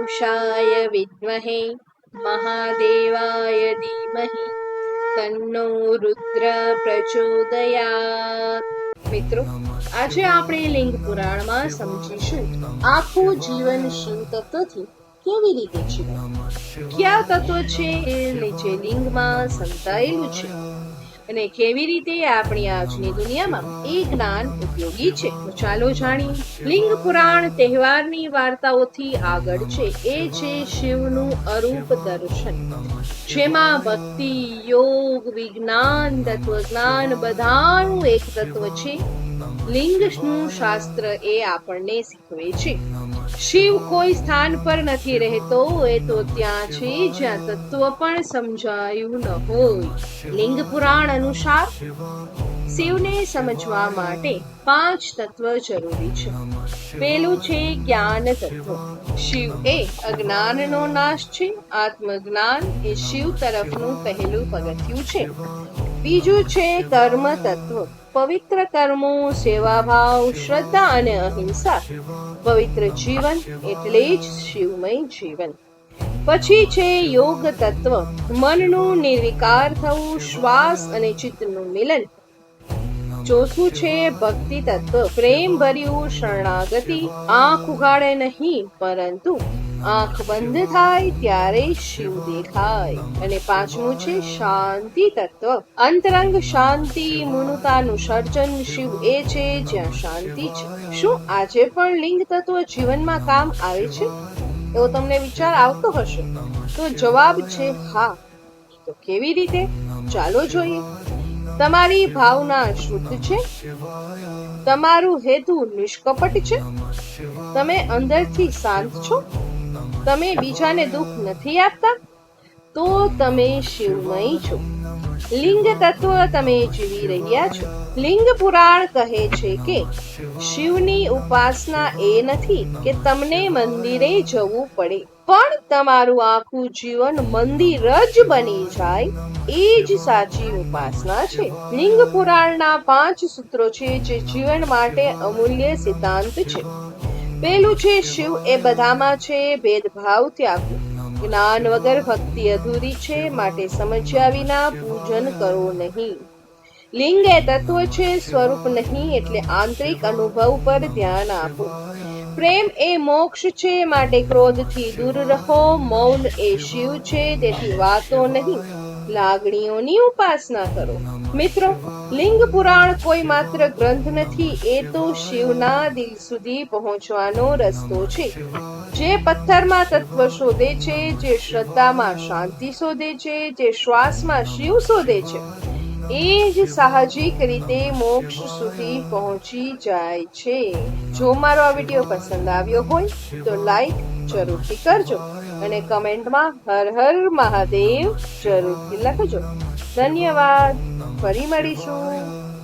પુરુષાય વિદ્મહે મહાદેવાય ધીમહી તન્નો રુદ્ર પ્રચોદયાત મિત્રો આજે આપણે લિંગ પુરાણમાં સમજીશું, આખું જીવન શિવ તત્વથી કેવી રીતે છે? કયા તત્વ છે? નીચે લિંગમાં સંતાયેલું છે. અને કેવી રીતે આપણી આજની દુનિયામાં એ જ્ઞાન ઉપયોગી છે? તો ચાલો જાણીએ. લિંગ પુરાણ તહેવારની વાર્તાઓથી આગળ છે. એ છે શિવનું અરૂપ દર્શન. જેમાં ભક્તિ યોગ વિજ્ઞાન તત્વજ્ઞાન બધાનું એક તત્વ છે. લિંગનું શાસ્ત્ર એ આપણને શીખવે છે. શિવ કોઈ સ્થાન પર નથી રહેતો એ તો ત્યાં છે જ્યાં તત્વ પણ સમજાયું ન હોય. લિંગ પુરાણ અનુસાર શિવને સમજવા માટે પાંચ તત્વ જરૂરી છે. પેલું છે જ્ઞાન તત્વ. શિવ એ અજ્ઞાનનો નાશ છે, આત્મજ્ઞાન એ શિવ તરફનું પહેલું પગથિયું છે. બીજું છે કર્મ તત્વ. પવિત્ર કર્મો, સેવાભાવ, શ્રદ્ધા અને અહિંસા. પવિત્ર જીવન એટલે જ શિવમય જીવન. પછી છે યોગ તત્વ. મનનું નિર્વિકાર થવું, શ્વાસ અને ચિત્તનું મિલન. ચોથું છે ભક્તિ તત્વ. પ્રેમ ભર્યું, શરણાગતિ. આંખ ઉગાડે નહીં, પરંતુ આંખ બંધ થાય ત્યારે શિવ દેખાય. અને પાંચમું છે શાંતિ તત્વ. અંતરંગ શાંતિ, મુનુતાનું સર્જન શિવ એ છે, જ્યાં શાંતિ છે. શું આજે પણ લિંગ તત્વ જીવનમાં કામ આવે છે? એવો તમને વિચાર આવતો હશે? તો જવાબ છે હા. તો કેવી રીતે? ચાલો જોઈએ. તમારી ભાવના શુદ્ધ છે? તમારું હેતુ નિષ્કપટ છે? તમે અંદરથી શાંત છો? તમે બીજાને દુઃખ નથી આપતા? તો તમે શિવમય છો. લિંગ તત્વ તમે જીવી રહ્યા છો. લિંગ પુરાણ કહે છે કે શિવની ઉપાસના એ નથી કે તમને મંદિરે જવું પડે. પણ તમારું આખું જીવન મંદિર જ બની જાય. એ જ સાચી ઉપાસના છે. લિંગ પુરાણના પાંચ સૂત્રો છે જે જીવન માટે અમૂલ્ય સિદ્ધાંત છે. પેલું છે, શિવ એ બધામાં છે, ભેદભાવ ત્યાગવું જ્ઞાન વગર ભક્તિ અધૂરી છે, માટે સમજ્યા વિના પૂજન કરો નહીં. લિંગ એ તત્વ છે, સ્વરૂપ નહીં, એટલે આંતરિક અનુભવ પર ધ્યાન આપો. પ્રેમ એ મોક્ષ છે, માટે ક્રોધથી દૂર રહો, મૌન એ શિવ છે, તેથી વાતો નહીં. લાગણીઓની ઉપાસના કરો. મિત્રો, લિંગ પુરાણ કોઈ માત્ર ગ્રંથ નથી, એ તો શિવના દિલ સુધી પહોંચવાનો રસ્તો છે. જે પથ્થરમાં તત્વ શોધે છે, જે શ્રદ્ધામાં શાંતિ શોધે છે, જે શ્વાસમાં શિવ શોધે છે, એ જ સાહજિક રીતે મોક્ષ સુધી પહોંચી જાય છે. જો મારો આ વીડિયો પસંદ આવ્યો હોય, તો લાઈક જરૂરથી કરજો અને કમેન્ટમાં હર હર મહાદેવ જરૂરથી લખજો. ધન્યવાદ. ફરી મળીશું.